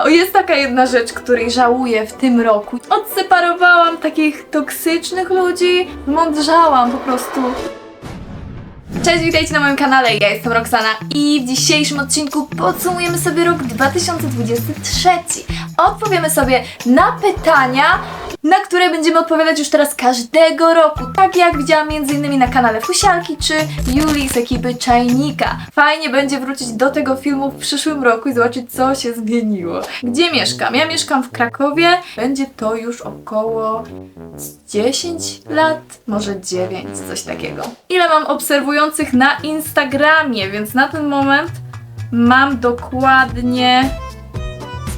O, jest taka jedna rzecz, której żałuję w tym roku. Odseparowałam takich toksycznych ludzi, mądrzałam po prostu. Cześć, witajcie na moim kanale, ja jestem Roxana i w dzisiejszym odcinku podsumujemy sobie rok 2023. Odpowiemy sobie na pytania, na które będziemy odpowiadać już teraz każdego roku, tak jak widziałam m.in. na kanale Fusialki czy Julii z ekipy Czajnika. Fajnie będzie wrócić do tego filmu w przyszłym roku i zobaczyć co się zmieniło. Gdzie mieszkam? Ja mieszkam w Krakowie, będzie to już około z 10 lat, może 9, coś takiego. Ile mam obserwujących na Instagramie, więc na ten moment mam dokładnie.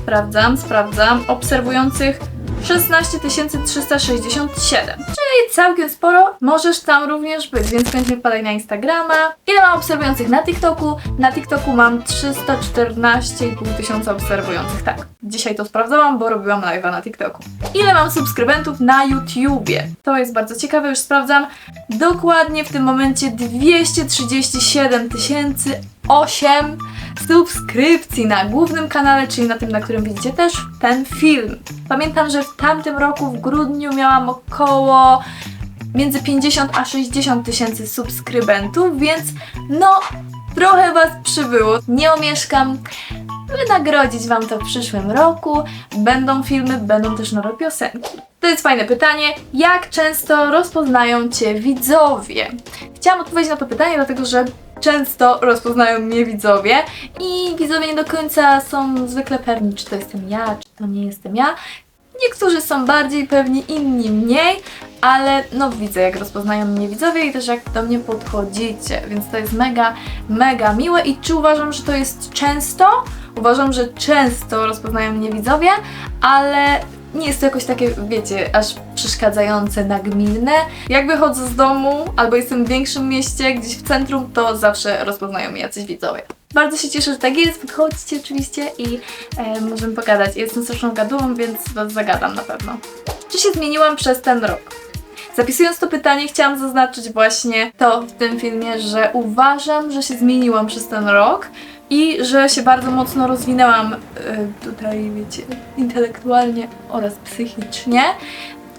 Sprawdzam, sprawdzam. Obserwujących 16 367. Czyli całkiem sporo. Możesz tam również być, więc koniecznie wpadaj na Instagrama. Ile mam obserwujących na TikToku? Na TikToku mam 314,5 tysiąca obserwujących. Tak, dzisiaj to sprawdzałam, bo robiłam live'a na TikToku. Ile mam subskrybentów na YouTubie? To jest bardzo ciekawe, już sprawdzam. Dokładnie w tym momencie 237 tysięcy 8 subskrypcji na głównym kanale, czyli na tym, na którym widzicie też ten film. Pamiętam, że w tamtym roku w grudniu miałam około między 50 a 60 tysięcy subskrybentów, więc no trochę Was przybyło. Nie omieszkam wynagrodzić Wam to w przyszłym roku. Będą filmy, będą też nowe piosenki. To jest fajne pytanie. Jak często rozpoznają Cię widzowie? Chciałam odpowiedzieć na to pytanie, dlatego że często rozpoznają mnie widzowie i widzowie nie do końca są zwykle pewni, czy to jestem ja, czy to nie jestem ja. Niektórzy są bardziej pewni, inni mniej, ale no widzę jak rozpoznają mnie widzowie i też jak do mnie podchodzicie, więc to jest mega, mega miłe i czy uważam, że to jest często? Uważam, że często rozpoznają mnie widzowie, ale nie jest to jakoś takie, wiecie, aż przeszkadzające, nagminne. Jak wychodzę z domu albo jestem w większym mieście, gdzieś w centrum, to zawsze rozpoznają mnie jacyś widzowie. Bardzo się cieszę, że tak jest. Podchodźcie oczywiście i e, możemy pogadać. Jestem straszną gadułą, więc Was zagadam na pewno. Czy się zmieniłam przez ten rok? Zapisując to pytanie, chciałam zaznaczyć właśnie to w tym filmie, że uważam, że się zmieniłam przez ten rok i że się bardzo mocno rozwinęłam e, tutaj, wiecie, intelektualnie oraz psychicznie.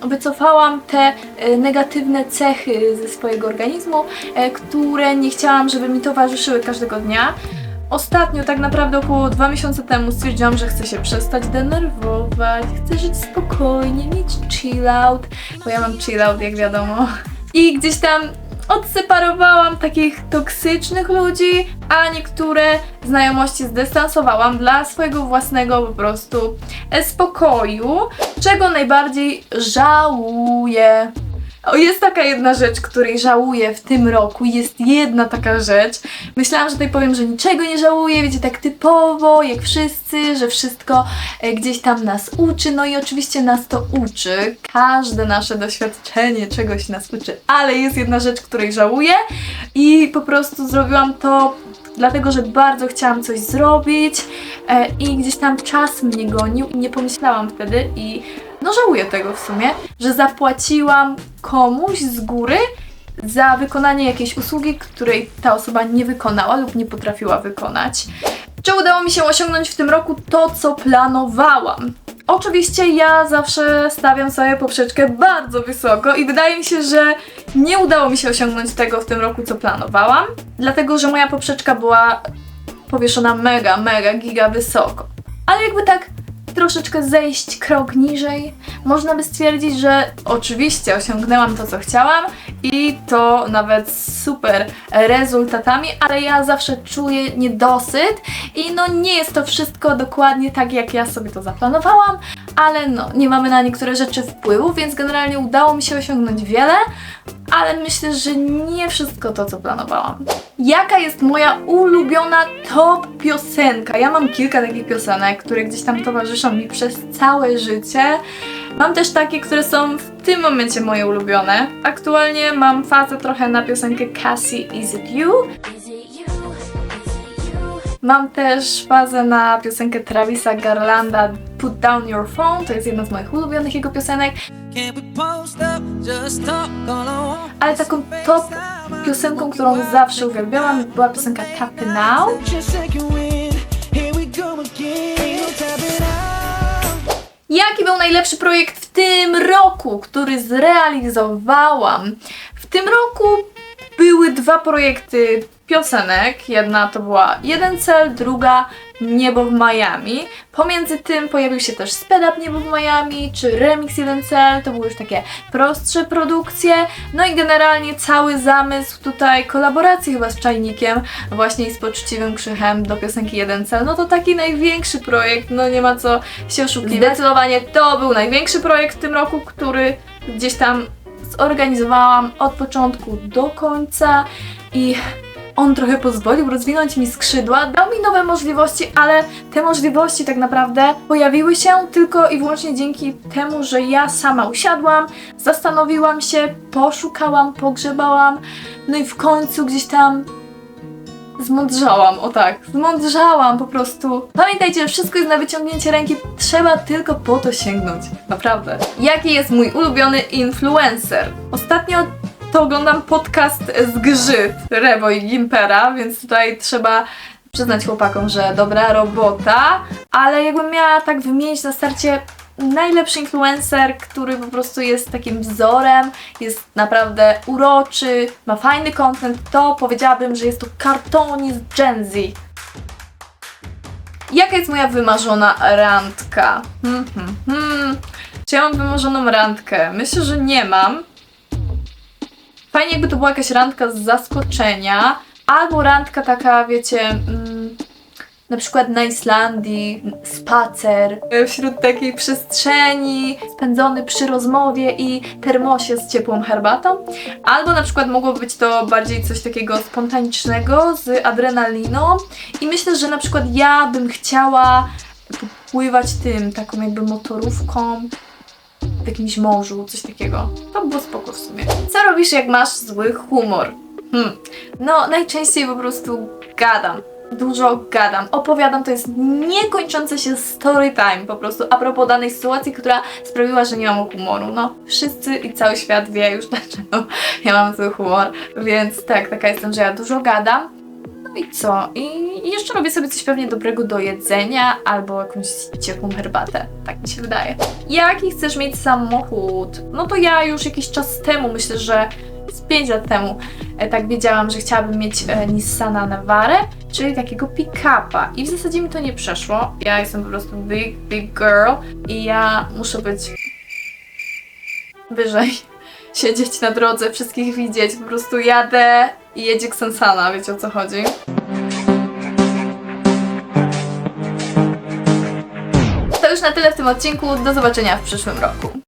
Wycofałam te e, negatywne cechy ze swojego organizmu, e, które nie chciałam, żeby mi towarzyszyły każdego dnia. Ostatnio, tak naprawdę około dwa miesiące temu stwierdziłam, że chcę się przestać denerwować, chcę żyć spokojnie, mieć chill out, bo ja mam chill out, jak wiadomo. I gdzieś tam odseparowałam takich toksycznych ludzi, a niektóre znajomości zdystansowałam dla swojego własnego po prostu spokoju, czego najbardziej żałuję. O, jest taka jedna rzecz, której żałuję w tym roku. Jest jedna taka rzecz. Myślałam, że tutaj powiem, że niczego nie żałuję, wiecie, tak typowo, jak wszyscy, że wszystko e, gdzieś tam nas uczy. No i oczywiście nas to uczy. Każde nasze doświadczenie czegoś nas uczy. Ale jest jedna rzecz, której żałuję i po prostu zrobiłam to dlatego, że bardzo chciałam coś zrobić e, i gdzieś tam czas mnie gonił i nie pomyślałam wtedy i no żałuję tego w sumie, że zapłaciłam komuś z góry za wykonanie jakiejś usługi, której ta osoba nie wykonała lub nie potrafiła wykonać. Czy udało mi się osiągnąć w tym roku to, co planowałam? Oczywiście ja zawsze stawiam sobie poprzeczkę bardzo wysoko i wydaje mi się, że nie udało mi się osiągnąć tego w tym roku, co planowałam, dlatego że moja poprzeczka była powieszona mega, mega, giga wysoko. Ale jakby tak troszeczkę zejść krok niżej, można by stwierdzić, że oczywiście osiągnęłam to, co chciałam i to nawet super rezultatami, ale ja zawsze czuję niedosyt i no nie jest to wszystko dokładnie tak, jak ja sobie to zaplanowałam, ale no nie mamy na niektóre rzeczy wpływu, więc generalnie udało mi się osiągnąć wiele, ale myślę, że nie wszystko to, co planowałam. Jaka jest moja ulubiona top piosenka? Ja mam kilka takich piosenek, które gdzieś tam towarzyszą mi przez całe życie. Mam też takie, które są w tym momencie moje ulubione. Aktualnie mam fazę trochę na piosenkę Cassie Is It You. Mam też fazę na piosenkę Travisa Garlanda Put Down Your Phone, to jest jedna z moich ulubionych jego piosenek. Ale taką top piosenką, którą zawsze uwielbiałam, była piosenka Tap It Now. No. Jaki był najlepszy projekt w tym roku, który zrealizowałam? W tym roku były dwa projekty piosenek. Jedna to była Jeden Cel, druga Niebo w Miami. Pomiędzy tym pojawił się też Sped Up Niebo w Miami, czy Remix Jeden Cel. To były już takie prostsze produkcje. No i generalnie cały zamysł tutaj kolaboracji chyba z Czajnikiem, właśnie i z Poczciwym Krzychem do piosenki Jeden Cel. No to taki największy projekt, no nie ma co się oszukiwać. Zdecydowanie to był największy projekt w tym roku, który gdzieś tam zorganizowałam od początku do końca i on trochę pozwolił rozwinąć mi skrzydła, dał mi nowe możliwości, ale te możliwości tak naprawdę pojawiły się tylko i wyłącznie dzięki temu, że ja sama usiadłam, zastanowiłam się, poszukałam, pogrzebałam, no i w końcu gdzieś tam zmądrzałam, o tak, zmądrzałam po prostu. Pamiętajcie, wszystko jest na wyciągnięcie ręki, trzeba tylko po to sięgnąć, naprawdę. Jaki jest mój ulubiony influencer? Ostatnio to oglądam podcast z Grzyt, Rewo i Gimpera, więc tutaj trzeba przyznać chłopakom, że dobra robota, ale jakbym miała tak wymienić na starcie najlepszy influencer, który po prostu jest takim wzorem, jest naprawdę uroczy, ma fajny content, to powiedziałabym, że jest to kartoni z Gen Z. Jaka jest moja wymarzona randka? Hmm, hmm, hmm. Czy ja mam wymarzoną randkę? Myślę, że nie mam. Fajnie jakby to była jakaś randka z zaskoczenia, albo randka taka, wiecie, mm, na przykład na Islandii, spacer e, wśród takiej przestrzeni, spędzony przy rozmowie i termosie z ciepłą herbatą. Albo na przykład mogło być to bardziej coś takiego spontanicznego z adrenaliną. I myślę, że na przykład ja bym chciała popływać tym, taką jakby motorówką w jakimś morzu, coś takiego. To by było spoko w sumie. Co robisz, jak masz zły humor? Hmm. No, najczęściej po prostu gadam. Dużo gadam, opowiadam, to jest niekończące się story time po prostu a propos danej sytuacji, która sprawiła, że nie mam humoru. No, wszyscy i cały świat wie już dlaczego ja mam zły humor, więc tak, taka jestem, że ja dużo gadam. No i co? I jeszcze robię sobie coś pewnie dobrego do jedzenia albo jakąś ciepłą herbatę. Tak mi się wydaje. Jaki chcesz mieć samochód? No to ja już jakiś czas temu, myślę, że z 5 lat temu, e, tak wiedziałam, że chciałabym mieć e, Nissana Navarę, czyli takiego pick-upa. I w zasadzie mi to nie przeszło. Ja jestem po prostu big, big girl i ja muszę być wyżej. Siedzieć na drodze, wszystkich widzieć. Po prostu jadę i jedzie Ksensana, wiecie o co chodzi. To już na tyle w tym odcinku. Do zobaczenia w przyszłym roku.